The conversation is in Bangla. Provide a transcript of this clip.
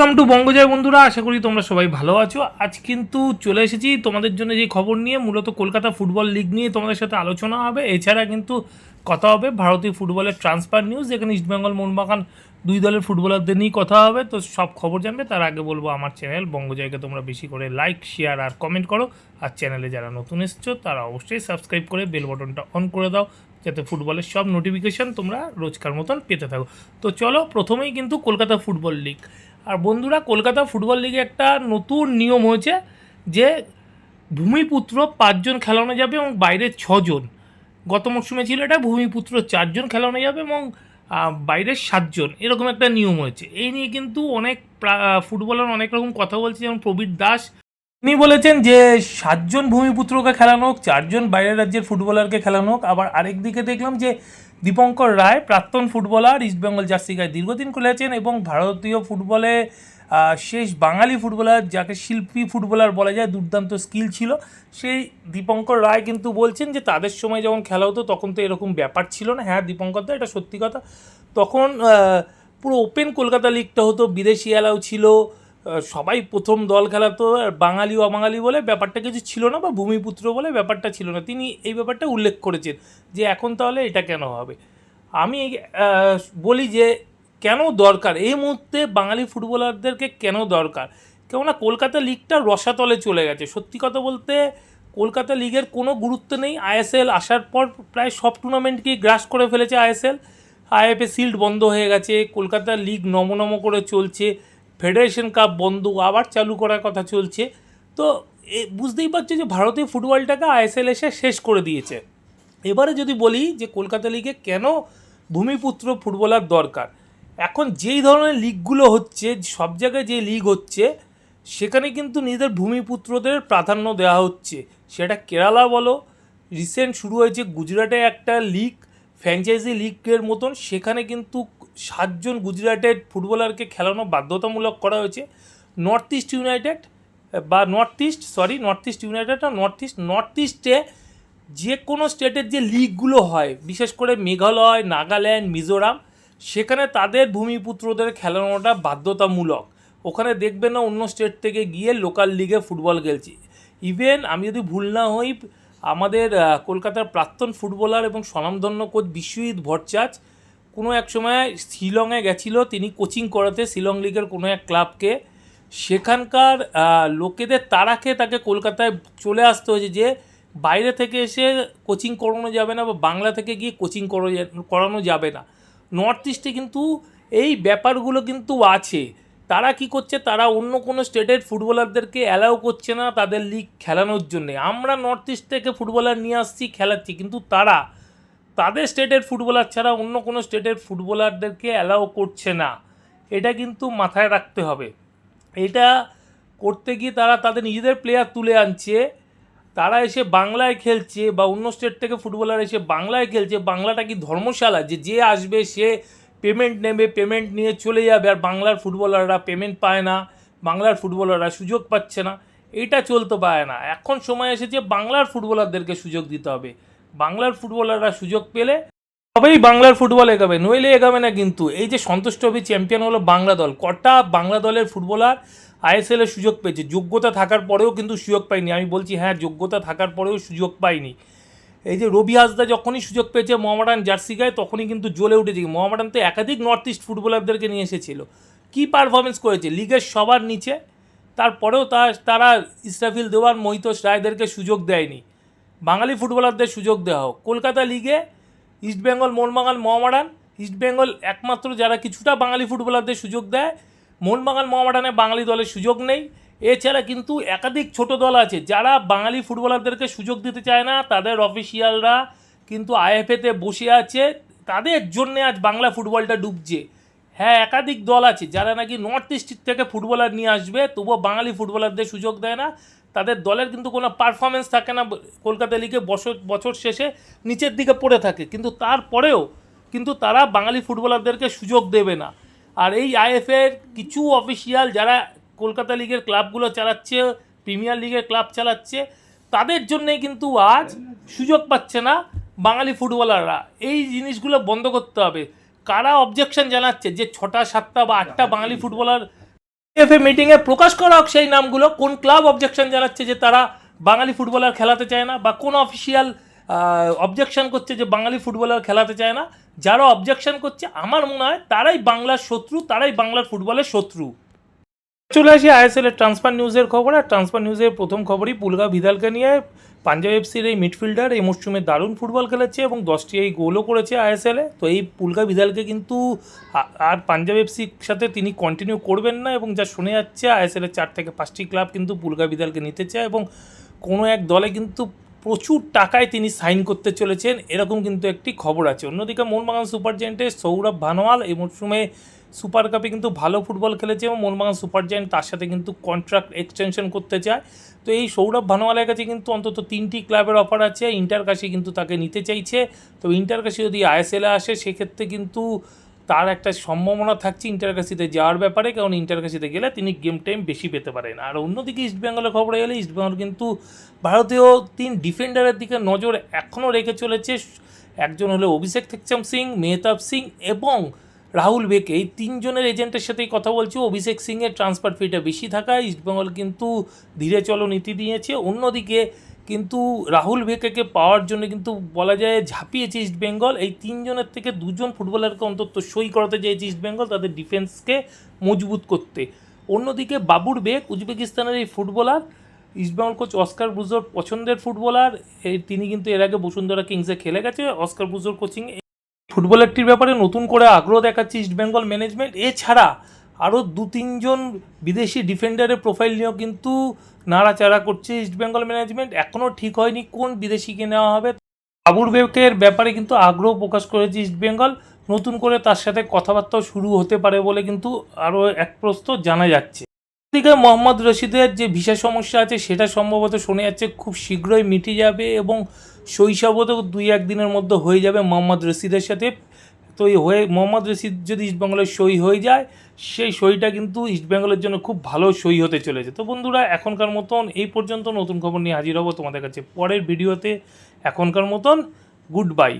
ওয়েলকাম টু বঙ্গজয় বন্ধুরা। আশা করি তোমরা সবাই ভালো আছো। আজ কিন্তু চলে এসেছি তোমাদের জন্য যে খবর নিয়ে, মূলত কলকাতা ফুটবল লিগ নিয়ে তোমাদের সাথে আলোচনা হবে। এছাড়া কিন্তু কথা হবে ভারতীয় ফুটবলের ট্রান্সফার নিউজ যেখানে ইস্টবেঙ্গল মোহনবাগান দুই দলের ফুটবলারদের নিয়েই কথা হবে। তো সব খবর জানবে, তার আগে বলব আমার চ্যানেল বঙ্গজয়কে তোমরা বেশি করে লাইক শেয়ার আর কমেন্ট করো। আর চ্যানেলে যারা নতুন এসছো, তারা অবশ্যই সাবস্ক্রাইব করে বেল বটনটা অন করে দাও। যাতে ফুটবলের সব নোটিফিকেশান তোমরা রোজকার মতন পেতে থাকো। তো চলো প্রথমেই কিন্তু কলকাতা ফুটবল লিগ আর বন্ধুরা, কলকাতা ফুটবল লিগে একটা নতুন নিয়ম হয়েছে যে ভূমিপুত্র পাঁচজন খেলানো যাবে এবং বাইরে ছজন। গত মরশুমে ছিল এটা, ভূমিপুত্র চারজন খেলানো যাবে এবং বাইরের সাতজন। এরকম একটা নিয়ম হয়েছে। এই নিয়ে কিন্তু অনেক ফুটবলার অনেক রকম কথা বলছে। যেমন প্রবীর দাস তিনি বলেছেন যে, সাতজন ভূমিপুত্রকে খেলানো হোক, চারজন বাইরের রাজ্যের ফুটবলারকে খেলানো হোক, আবার আরেক দিকে দেখলাম যে, দীপঙ্কর রায় প্রাক্তন ফুটবলার ইস্টবেঙ্গল জার্সি গায়ে দীর্ঘদিন খেলেছেন এবং ভারতীয় ফুটবলে শেষ বাঙালি ফুটবলার, যাকে শিল্পী ফুটবলার বলা যায়, দুর্দান্ত স্কিল ছিল। সেই দীপঙ্কর রায় কিন্তু বলছেন যে, তাদের সময় যখন খেলা হতো, তখন তো এরকম ব্যাপার ছিল না। হ্যাঁ দীপঙ্কর দা, এটা সত্যি কথা। তখন পুরো ওপেন কলকাতা লিগটা হতো, বিদেশি এলাও ছিল। সবাই প্রথম দল খেলাতো আর বাঙালি, অবাঙালি বলে ব্যাপারটা কিছু ছিল না বা ভূমিপুত্র বলে ব্যাপারটা ছিল না। তিনি এই ব্যাপারটা উল্লেখ করেছেন যে এখন তাহলে এটা কেন হবে? আমি বলি যে কেন দরকার? এই মুহূর্তে বাঙালি ফুটবলারদেরকে কেন দরকার? কেননা কলকাতা লিগটা রসাতলে চলে গেছে। সত্যি কথা বলতে কলকাতা লিগের কোনো গুরুত্ব নেই। আইএসএল আসার পর প্রায় সব টুর্নামেন্টকেই গ্রাস করে ফেলেছে আইএসএল আইএফএ শিল্ড বন্ধ হয়ে গেছে। কলকাতা লিগ নমনম করে চলছে। ফেডারেশন কাপ বন্ধ, আবার চালু করার কথা চলছে। তো এ, বুঝতেই পারছ যে ভারতীয় ফুটবলটাকে আইএসএল এসে শেষ করে দিয়েছে। এবারে যদি বলি যে কলকাতা লিগে কেন ভূমিপুত্র ফুটবলার দরকার? এখন যেই ধরনের লিগগুলো হচ্ছে, সব জায়গায় যে লিগ হচ্ছে, সেখানে কিন্তু নিজেদের ভূমিপুত্রদের প্রাধান্য দেওয়া হচ্ছে। সেটা কেরালা বলো, রিসেন্ট শুরু হয়েছে গুজরাটে একটা লিগ, ফ্র্যাঞ্চাইজি লিগের মতন, সেখানে কিন্তু সাতজন গুজরাটের ফুটবলারকে খেলানো বাধ্যতামূলক করা হয়েছে। নর্থ ইস্ট ইউনাইটেড বা North East sorry North East United না নর্থ ইস্ট নর্থ ইস্টে যে কোনো স্টেটের যে লিগগুলো হয়, বিশেষ করে মেঘালয়, নাগাল্যান্ড, মিজোরাম, সেখানে তাদের ভূমিপুত্রদের খেলানোটা বাধ্যতামূলক। ওখানে দেখবে না অন্য স্টেট থেকে গিয়ে লোকাল লিগে ফুটবল খেলছি। ইভেন আমি যদি ভুল না হই, আমাদের কলকাতার প্রাক্তন ফুটবলার এবং স্বনামধন্য কোচ বিশ্বজিৎ ভট্টাচ কোনো এক সময় শিলংয়ে গেছিল, তিনি কোচিং করাতে শিলং লিগের কোনো এক ক্লাবকে। সেখানকার লোকেদের তাড়াকে তাকে কলকাতায় চলে আসতে হয়েছে যে বাইরে থেকে এসে কোচিং করানো যাবে না বা বাংলা থেকে গিয়ে কোচিং করানো যাবে না। নর্থ ইস্টে কিন্তু এই ব্যাপারগুলো কিন্তু আছে। তারা কি করছে, তারা অন্য কোনো স্টেটের ফুটবলারদেরকে অ্যালাউ করছে না তাদের লিগ খেলানোর জন্যে। আমরা নর্থ ইস্ট থেকে ফুটবলার নিয়ে আসছি, খেলাচ্ছি, কিন্তু তারা তাদের স্টেটের ফুটবলার ছাড়া অন্য কোনো স্টেটের ফুটবলারদেরকে অ্যালাউ করছে না। এটা কিন্তু মাথায় রাখতে হবে। এটা করতে গিয়ে তারা তাদের নিজেদের প্লেয়ার তুলে আনছে। তারা এসে বাংলায় খেলছে বা অন্য স্টেট থেকে ফুটবলার এসে বাংলায় খেলছে। বাংলাটা কি ধর্মশালা? যে যে আসবে, সে পেমেন্ট নেবে পেমেন্ট নিয়ে চলে যাবে। আর বাংলার ফুটবলাররা পেমেন্ট পায় না। বাংলার ফুটবলাররা সুযোগ পাচ্ছে না। এটা চলতে পারে না। এখন সময় এসেছে বাংলার ফুটবলারদেরকে সুযোগ দিতে হবে। বাংলার ফুটবলাররা সুযোগ পেলে তবেই বাংলার ফুটবল এগাবে, নইলে এগাবে না কিন্তু। এই যে সন্তোষ ট্রফি চ্যাম্পিয়ন হলো বাংলা দল। কটা বাংলা দলের ফুটবলার আইএসএল এর সুযোগ পেয়েছে? যোগ্যতা থাকার পরেও কিন্তু সুযোগ পায়নি। আমি বলছি হ্যাঁ যোগ্যতা থাকার পরেও সুযোগ পায়নি। এই যে রবি হাসদা যখনই সুযোগ পেয়েছে মোহামেডান জার্সি গায়ে, তখনই কিন্তু জ্বলে উঠেছে। মোহামেডান তো একাধিক নর্থ ইস্ট ফুটবলারদেরকে নিয়ে এসেছিল। কী পারফরমেন্স করেছে? লিগের সবার নিচে। তারপরেও তারা ইসরাফিল দেওয়ার মহিতোষ রায়দেরকে সুযোগ দেয়নি। বাঙালি ফুটবলারদের সুযোগ দেওয়া হোক। কলকাতা লিগে ইস্টবেঙ্গল মোহনবাগান মোহামেডান ইস্টবেঙ্গল একমাত্র যারা কিছুটা বাঙালি ফুটবলারদের সুযোগ দেয় মোহনবাগান মোহামেডানে বাঙালি দলের সুযোগ নেই। এছাড়া কিন্তু একাধিক ছোট দল আছে যারা বাঙালি ফুটবলারদেরকে সুযোগ দিতে চায় না। তাদের অফিসিয়ালরা কিন্তু আইএফএতে বসে আছে। তাদের জন্যে আজ বাংলা ফুটবলটা ডুবছে। হ্যাঁ একাধিক দল আছে যারা নাকি নর্থ ইস্ট থেকে ফুটবলার নিয়ে আসবে, তবুও বাঙালি ফুটবলারদের সুযোগ দেয় না। তাদের দলের কিন্তু কোনো পারফরমেন্স থাকে না কলকাতা লিগে বছর বছর শেষে নিচের দিকে পড়ে থাকে। কিন্তু তারপরেও কিন্তু তারা বাঙালি ফুটবলারদেরকে সুযোগ দেবে না। আর এই আইএফএর কিছু অফিসিয়াল যারা কলকাতা লিগের ক্লাবগুলো চালাচ্ছে প্রিমিয়ার লিগের ক্লাব চালাচ্ছে তাদের জন্যেই কিন্তু আজ সুযোগ পাচ্ছে না বাঙালি ফুটবলাররা। এই জিনিসগুলো বন্ধ করতে হবে। কারা অবজেকশন জানাচ্ছে যে ছটা সাতটা বা আটটা বাঙালি ফুটবলার এফ এ মিটিংয়ে প্রকাশ করা হোক সেই নামগুলো, কোন ক্লাব অবজেকশন জানাচ্ছে যে তারা বাঙালি ফুটবলার খেলাতে চায় না, বা কোন অফিসিয়াল অবজেকশন করছে যে বাঙালি ফুটবলার খেলাতে চায় না, যারা অবজেকশন করছে, আমার মনে হয় তারাই বাংলার শত্রু, তারাই বাংলার ফুটবলের শত্রু। চলে আসি আইএসএল এর ট্রান্সফার নিউজের খবর। আর ট্রান্সফার নিউজের প্রথম খবরই পুলগা ভিদালকে নিয়ে পাঞ্জাব এফসির এই মিডফিল্ডার এই মরশুমে দারুণ ফুটবল খেলেছে এবং দশটি এই গোলও করেছে আইএসএলে তো এই পুলগা ভিদালকে কিন্তু আর পাঞ্জাব এফসির সাথে তিনি কন্টিনিউ করবেন না এবং যা শুনে যাচ্ছে, আইএসএল এর চার থেকে পাঁচটি ক্লাব কিন্তু পুলগা ভিদালকে নিতে চায় এবং কোনো এক দলে কিন্তু প্রচুর টাকায় তিনি সাইন করতে চলেছেন, এরকম কিন্তু একটি খবর আছে। অন্যদিকে মোহনবাগান সুপার জায়েন্টের সৌরভ ভানোয়াল এই মরশুমে সুপার কাপে কিন্তু ভালো ফুটবল খেলেছে এবং মোহনবাগান সুপার জায়েন্ট তার সাথে কিন্তু কন্ট্রাক্ট এক্সটেনশন করতে চায়। তো এই সৌরভ ভানোয়ালের কাছে কিন্তু অন্তত তিনটি ক্লাবের অফার আছে। ইন্টার কাশি কিন্তু তাকে নিতে চাইছে। তো ইন্টার কাশি যদি আইএসএলে আসে, সেক্ষেত্রে কিন্তু তার একটা সম্ভাবনা থাকছে ইন্টারকাশিতে যাওয়ার ব্যাপারে। কারণ ইন্টারকাশিতে গেলে তিনি গেম টাইম বেশি পেতে পারেন। আর অন্যদিকে ইস্টবেঙ্গলের খবরে গেলে ইস্টবেঙ্গল কিন্তু ভারতীয় তিন ডিফেন্ডারের দিকে নজর এখনও রেখে চলেছে। একজন হলো অভিষেক থেকচাম সিং, মেহতাব সিং এবং রাহুল বেকে এই তিনজনের এজেন্টের সাথেই কথা বলছি। অভিষেক সিংয়ের ট্রান্সফার ফিটা বেশি থাকায় ইস্টবেঙ্গল কিন্তু ধীরে চলো নীতি দিয়েছে অন্যদিকে কিন্তু রাহুল ভেকেকে পাওয়ার জন্য কিন্তু বলা যায় ঝাঁপিয়েছে ইস্ট বেঙ্গল এই তিনজনের থেকে দুজন ফুটবলারকে অন্তত সই করাতে চেয়েছে ইস্ট বেঙ্গল তাদের ডিফেন্সকে মজবুত করতে। অন্যদিকে বাবুর বেগ, উজবেকিস্তানের এই ফুটবলার ইস্টবেঙ্গল কোচ অস্কার ব্রুজোর পছন্দের ফুটবলার। তিনি কিন্তু এর আগে বসুন্ধরা কিংসে খেলে গেছে। অস্কার ব্রুজোর কোচিং ফুটবলারটির ব্যাপারে নতুন করে আগ্রহ দেখাচ্ছে ইস্টবেঙ্গল ম্যানেজমেন্ট এছাড়া আরও দু তিনজন বিদেশি ডিফেন্ডারের প্রোফাইল নিয়েও কিন্তু নাড়াচাড়া করছে ইস্টবেঙ্গল ম্যানেজমেন্ট এখনও ঠিক হয়নি কোন বিদেশিকে নেওয়া হবে। বাবুর বেকের ব্যাপারে কিন্তু আগ্রহ প্রকাশ করেছে ইস্টবেঙ্গল নতুন করে তার সাথে কথাবার্তাও শুরু হতে পারে বলে কিন্তু আরও এক প্রস্ত জানা যাচ্ছে। দিকে মোহাম্মদ রশিদের যে ভিসা সমস্যা আছে, সেটা সম্ভবত শোনা যাচ্ছে। খুব শীঘ্রই মিটে যাবে এবং শৈশবত দুই একদিনের মধ্যে হয়ে যাবে মোহাম্মদ রশিদের সাথে। তো এই হয়ে মোহাম্মদ রশিদ যদি ইস্টবেঙ্গলের সই হয়ে যায়, সেই সইটা কিন্তু ইস্টবেঙ্গলের জন্য খুব ভালো সই হতে চলেছে। তো বন্ধুরা, এখনকার মতন এই পর্যন্ত নতুন খবর নিয়ে হাজির হব তোমাদের কাছে পরের ভিডিওতে। এখনকার মতন, গুড বাই।